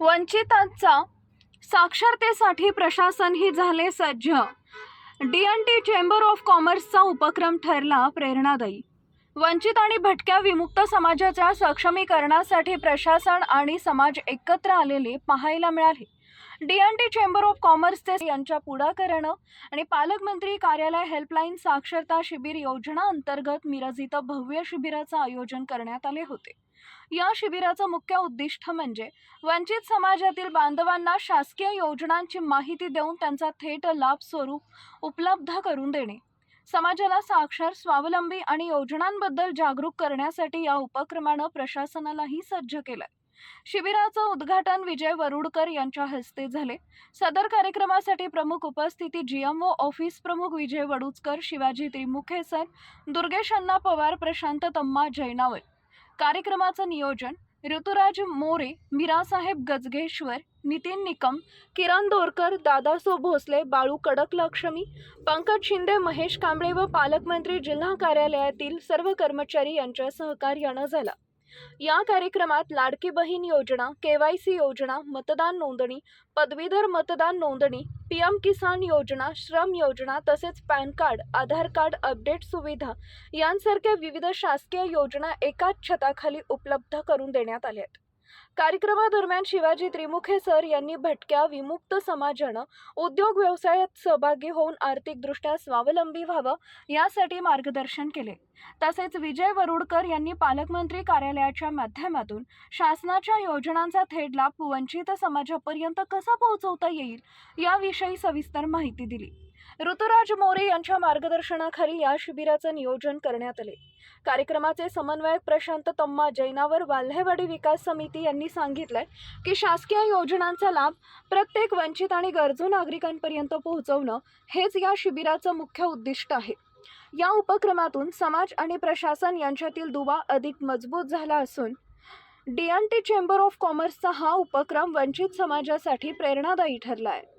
वंचितांचा साक्षरतेसाठी प्रशासनही झाले सज्ज. D N T chamber of कॉमर्सचा उपक्रम ठरला प्रेरणादायी. वंचित आणि भटक्या विमुक्त समाजाच्या सक्षमीकरणासाठी प्रशासन आणि समाज एकत्र आलेले पाहायला मिळाले. D N T chamber of कॉमर्सचे यांच्या पुढाकारानं आणि पालकमंत्री कार्यालय हेल्पलाईन साक्षरता शिबिर योजना अंतर्गत मिरज इथं भव्य शिबिराचं आयोजन करण्यात आले होते. या शिबिराचं मुख्य उद्दिष्ट म्हणजे वंचित समाजातील बांधवांना शासकीय योजनांची माहिती देऊन त्यांचा थेट लाभ स्वरूप उपलब्ध करून देणे. समाजाला साक्षर स्वावलंबी आणि योजनांबद्दल जागरूक करण्यासाठी या उपक्रमानं प्रशासनालाही सज्ज केलं शिबिराचं उद्घाटन विजय वरुडकर यांच्या हस्ते झाले. सदर कार्यक्रमासाठी प्रमुख उपस्थिती जीएमओ ऑफिस प्रमुख विजय वडुचकर शिवाजी त्रिमुखे सर दुर्गेश अण्णा पवार प्रशांत तम्मा जैनावल. कार्यक्रमाचं नियोजन ऋतुराज मोरे मीरासाहेब गजगेश्वर नितीन निकम किरण दोरकर दादासो भोसले बाळू कडक लक्ष्मी पंकज शिंदे महेश कांबळे व पालकमंत्री जिल्हा कार्यालयातील सर्व कर्मचारी यांच्या सहकार्यानं झाला. या कार्यक्रमात लाडकी बहीण योजना केवायसी योजना मतदान नोंदणी पदवीधर मतदान नोंदणी पीएम किसान योजना श्रम योजना तसेच PAN card Aadhaar card update सुविधा यांसारख्या विविध शासकीय योजना एकाच छताखाली उपलब्ध करून देण्यात आल्या आहेत. कार्यक्रमादरम्यान शिवाजी त्रिमुखे सर यांनी भटक्या विमुक्त समाजानं उद्योग व्यवसायात सहभागी होऊन आर्थिकदृष्ट्या स्वावलंबी व्हावं यासाठी मार्गदर्शन केले. तसेच विजय वरुडकर यांनी पालकमंत्री कार्यालयाच्या माध्यमातून शासनाच्या योजनांचा थेट लाभ वंचित समाजापर्यंत कसा पोहोचवता येईल याविषयी सविस्तर माहिती दिली. ऋतुराज मोरे यांच्या मार्गदर्शनाखाली या शिबिराचं नियोजन करण्यात आले. कार्यक्रमाचे समन्वयक प्रशांत तम्मा जैनावर वाल्हेवाडी विकास समिती यांनी सांगितलंय की शासकीय योजनांचा लाभ प्रत्येक वंचित आणि गरजू नागरिकांपर्यंत पोहोचवणं हेच या शिबिराचं मुख्य उद्दिष्ट आहे. या उपक्रमातून समाज आणि प्रशासन यांच्यातील दुवा अधिक मजबूत झाला असून D N T chamber of कॉमर्सचा हा उपक्रम वंचित समाजासाठी प्रेरणादायी ठरला आहे